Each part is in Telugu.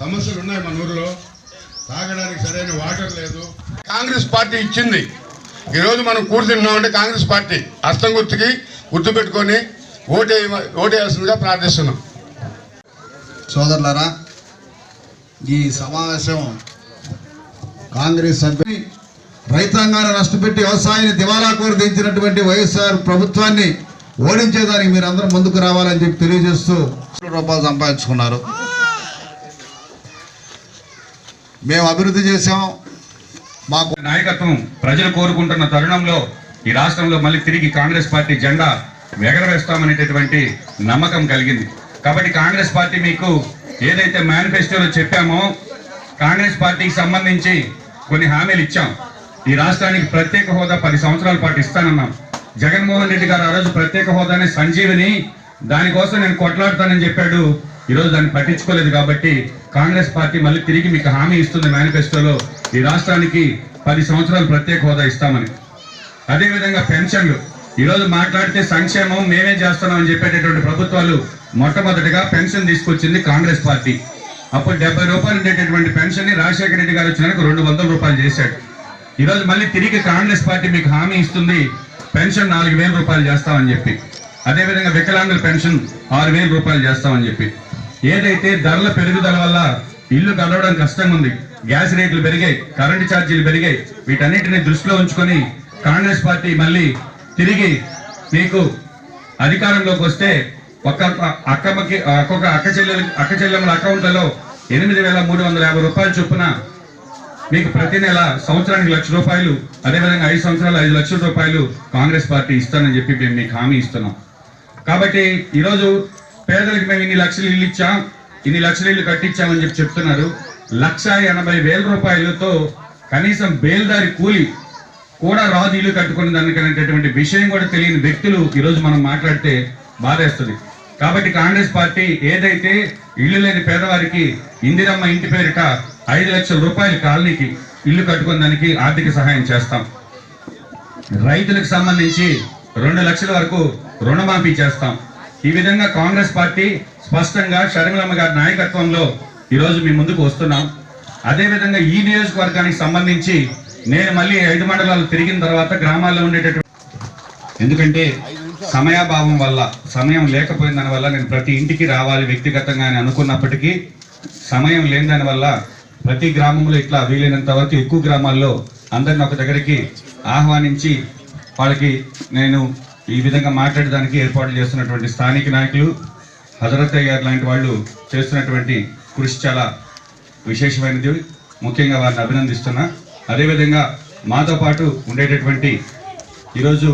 సమస్యలు ఉన్నాయి మన ఊరిలో. తాగడానికి సరైన వాటర్ లేదు. కాంగ్రెస్ పార్టీ ఇచ్చింది. ఈరోజు మనం కూర్చున్నామంటే కాంగ్రెస్ పార్టీ అస్తం గుర్తుకి గుర్తు పెట్టుకొని ఓటే ఓటేయాల్సిందిగా ప్రార్థిస్తున్నాం. సోదరులారా ఈ సమావేశం కాంగ్రెస్ సభ్యుని రైతాంగాన్ని నష్టపెట్టి వ్యవసాయాన్ని దివాలా కోరి దించినటువంటి వైఎస్ఆర్ ప్రభుత్వాన్ని ఓడించేదానికి మీరందరూ ముందుకు రావాలని చెప్పి తెలియజేస్తూ రూపాయలు సంపాదించుకున్నారు. మేము అభివృద్ధి చేసాం మాకు నాయకత్వం ప్రజలు కోరుకుంటున్న తరుణంలో ఈ రాష్ట్రంలో మళ్ళీ తిరిగి కాంగ్రెస్ పార్టీ జెండా ఎగరవేస్తామనేటటువంటి నమ్మకం కలిగింది. కాబట్టి కాంగ్రెస్ పార్టీ మీకు ఏదైతే మేనిఫెస్టోలో చెప్పామో కాంగ్రెస్ పార్టీకి సంబంధించి కొన్ని హామీలు ఇచ్చాం. ఈ రాష్ట్రానికి ప్రత్యేక హోదా పది సంవత్సరాల పాటు ఇస్తానన్నాం. జగన్మోహన్ రెడ్డి గారు ఆ రోజు ప్రత్యేక హోదానే సంజీవిని దానికోసం నేను కొట్లాడతానని చెప్పాడు ఈరోజు దాన్ని పట్టించుకోలేదు కాబట్టి కాంగ్రెస్ పార్టీ మళ్ళీ తిరిగి మీకు హామీ ఇస్తుంది మేనిఫెస్టోలో. ఈ రాష్ట్రానికి పది సంవత్సరాలు ప్రత్యేక హోదా ఇస్తామని. అదేవిధంగా పెన్షన్లు. ఈరోజు మాట్లాడితే సంక్షేమం మేమే చేస్తున్నామని చెప్పేటటువంటి ప్రభుత్వాలు మొట్టమొదటిగా పెన్షన్ తీసుకొచ్చింది కాంగ్రెస్ పార్టీ. అప్పుడు డెబ్బై రూపాయలు ఉండేటటువంటి పెన్షన్ని రాజశేఖర రెడ్డి గారు వచ్చినాక రెండు వందల రూపాయలు చేశాడు. ఈరోజు మళ్ళీ తిరిగి కాంగ్రెస్ పార్టీ మీకు హామీ ఇస్తుంది పెన్షన్ నాలుగు వేల రూపాయలు చేస్తామని చెప్పి. అదేవిధంగా వికలాంగుల పెన్షన్ ఆరు వేల రూపాయలు చేస్తామని చెప్పి. ఏదైతే ధరల పెరుగుదల వల్ల ఇల్లు కలవడం కష్టంగా ఉంది గ్యాస్ రేట్లు పెరిగాయి కరెంటు ఛార్జీలు పెరిగాయి వీటన్నిటిని దృష్టిలో ఉంచుకొని కాంగ్రెస్ పార్టీ మళ్ళీ తిరిగి మీకు అధికారంలోకి వస్తే ఒక్క అక్కమ్మకి ఒక్కొక్క అక్క చెల్లెలు అక్క చెల్లెమ్మల అకౌంట్లలో ఎనిమిది వేల మూడు వందల యాభై రూపాయల చొప్పున మీకు ప్రతి నెల సంవత్సరానికి లక్ష రూపాయలు అదేవిధంగా ఐదు సంవత్సరాలు ఐదు లక్షల రూపాయలు కాంగ్రెస్ పార్టీ ఇస్తానని చెప్పి మేము మీకు హామీ ఇస్తున్నాం. కాబట్టి ఈరోజు పేదలకు మేము ఇన్ని లక్షలు ఇల్లు ఇచ్చాం ఇన్ని లక్షలు ఇల్లు కట్టించామని చెప్పి చెప్తున్నారు. లక్ష ఎనభై వేల రూపాయలతో కనీసం బేల్దారి కూలి కూడా రాదు ఇల్లు కట్టుకుని దానికనేటటువంటి విషయం కూడా తెలియని వ్యక్తులు ఈరోజు మనం మాట్లాడితే బాధేస్తుంది. కాబట్టి కాంగ్రెస్ పార్టీ ఏదైతే ఇల్లు లేని పేదవారికి ఇందిరమ్మ ఇంటి పేరిట ఐదు లక్షల రూపాయల కాలనీకి ఇల్లు కట్టుకున్న దానికి ఆర్థిక సహాయం చేస్తాం. రైతులకు సంబంధించి రెండు లక్షల వరకు రుణమాఫీ చేస్తాం. ఈ విధంగా కాంగ్రెస్ పార్టీ స్పష్టంగా షర్మిలమ్మ గారి నాయకత్వంలో ఈరోజు మీ ముందుకు వస్తున్నాం. అదేవిధంగా ఈ నియోజకవర్గానికి సంబంధించి నేను మళ్ళీ ఐదు మండలాలు తిరిగిన తర్వాత గ్రామాల్లో ఉండేటటువంటి ఎందుకంటే సమయాభావం వల్ల సమయం లేకపోయిన దాని వల్ల నేను ప్రతి ఇంటికి రావాలి వ్యక్తిగతంగా అని అనుకున్నప్పటికీ సమయం లేని దాని వల్ల ప్రతి గ్రామంలో ఇట్లా వీలైనంత వరకు ఎక్కువ గ్రామాల్లో అందరిని ఒక దగ్గరికి ఆహ్వానించి వాళ్ళకి నేను ఈ విధంగా మాట్లాడడానికి ఏర్పాట్లు చేస్తున్నటువంటి స్థానిక నాయకులు హజరత్ గారు లాంటి వాళ్ళు చేస్తున్నటువంటి కృషి చాలా విశేషమైనది. ముఖ్యంగా వారిని అభినందిస్తున్నా. అదేవిధంగా మాతో పాటు ఉండేటటువంటి ఈరోజు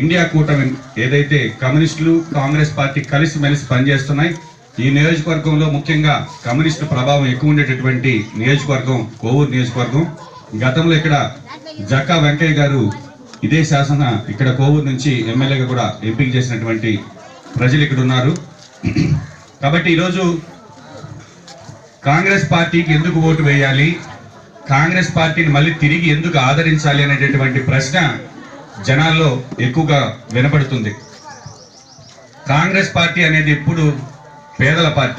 ఇండియా కూటమి ఏదైతే కమ్యూనిస్టులు కాంగ్రెస్ పార్టీ కలిసి మెలిసి పనిచేస్తున్నాయి ఈ నియోజకవర్గంలో ముఖ్యంగా కమ్యూనిస్టు ప్రభావం ఎక్కువ ఉండేటటువంటి నియోజకవర్గం కోవూరు నియోజకవర్గం. గతంలో ఇక్కడ జక్కా వెంకయ్య గారు ఇదే శాసన ఇక్కడ కోవూరు నుంచి ఎమ్మెల్యేగా కూడా ఎంపిక చేసినటువంటి ప్రజలు ఇక్కడ ఉన్నారు. కాబట్టి ఈరోజు కాంగ్రెస్ పార్టీకి ఎందుకు ఓటు వేయాలి? కాంగ్రెస్ పార్టీని మళ్ళీ తిరిగి ఎందుకు ఆదరించాలి అనేటటువంటి ప్రశ్న జనాల్లో ఎక్కువగా వినపడుతుంది. కాంగ్రెస్ పార్టీ అనేది ఎప్పుడు పేదల పార్టీ.